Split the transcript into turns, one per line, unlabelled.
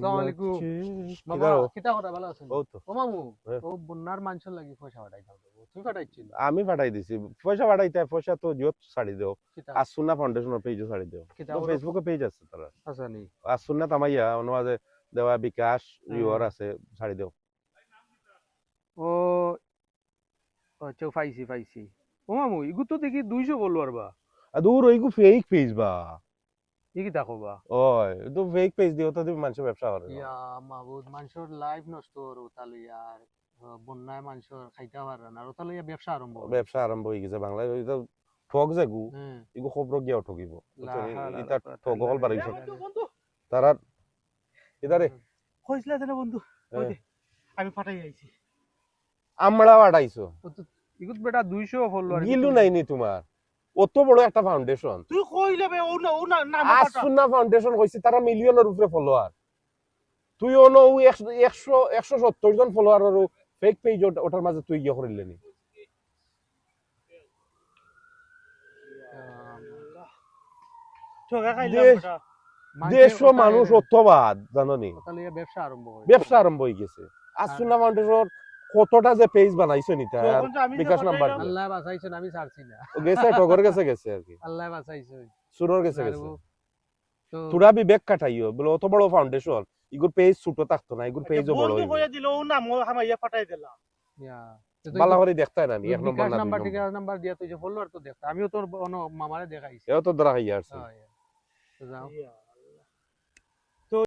আসসালামু আলাইকুম। বাবা
কিদারো?
কথা ভালো আছেন
ও
মামু
হ্যাঁ।
ও বন্যার মানুষের লাগি পয়সা পাঠাইতাম তো তুমি পাঠাইছিল
আমি পাঠাই দিছি। পয়সা পাঠাইতে পয়সা তো ছাড়ি দেও। আসুন্না ফাউন্ডেশনের পেজও ছাড়ি দেও। ফেসবুকে পেজ আছে তারা?
আছে নি।
তামাইয়া অনুবাদে দেওয়া বিকাশ। রিওর আছে ছাড়ি দেও।
ও আচ্ছা পাইছি পাইছি। ও মামু ইগু তো দেখি দুইশো বলল আর বা।
আর দূর ওইগু ফেক পেজ বা।
ই কিতা কবা?
ওই তো ফেক পেজ দিও তো মানুষের ব্যবসা করে
ইয়া মাহবুদ মানুষের লাইফ নষ্ট করো তাহলে ইয়ার বন্যায় মানুষের খাইতে পারে না। আর ইয়া ব্যবসা আরম্ভ
ব্যবসা আরম্ভ হয়ে গেছে বাংলায়। ওই তো যাগু
হ্যাঁ।
ইগু খবর গিয়াও ঠকিব ইতা
লা
ঠগ হল
কুওয়াতা
বাড়াইছে তারা ইদারে
কইছিলা যে বন্ধু
হ্যাঁ।
আমি পাঠাই আইছি।
আমরা আড়াইছো
ইগুত বেটা দুইশো বলল আর
গিলু নাইনি তোমার। অত বড় একটা ফাউন্ডেশন
তুই কইলে বে ও না ও না নাম
ফাউন্ডেশন হয়েছে তারা মিলিয়নের উপরে ফলোয়ার তুই ও একশো একশো একশো সত্তর জন ফলোয়ার আর ফেক পেজ ওটার মাঝে তুই গিয়ে করিলে নি। দেড়শো মানুষ জানো নি
ব্যবসা আরম্ভ
হয়ে গেছে। আসুন্না ফাউন্ডেশন কতটা যে পেজ বানাইছে নি
আমি যে
বিকাশ নাম্বার
আল্লাহ বাঁচাইছেন আমি ছাড়ছি না।
ও গেছে টগর গেছে গেছে আর কি।
আল্লাহ বাঁচাইছে
সুরর গেছে গেছে। তোরা বিবেক কাটাইও বলে অত বড় ফাউন্ডেশন ইগুর পেজ ছোট থাকতো না ইগুর পেজও বড়
বন্ধু
হইব।
কইয়া দিল ও নাম ও হামাইয়া পাঠাই দিলাম
ইয়া
বালা করে দেখতে না নি এক নম্বর না
নাম্বার টিকাশ
নাম্বার
দিয়া তুই যে বলল আর তো দেখতে আমিও তোর অন্য মামারে দেখাইছি।
এও তো ধরা আসছে
হ্যাঁ, তো যাও।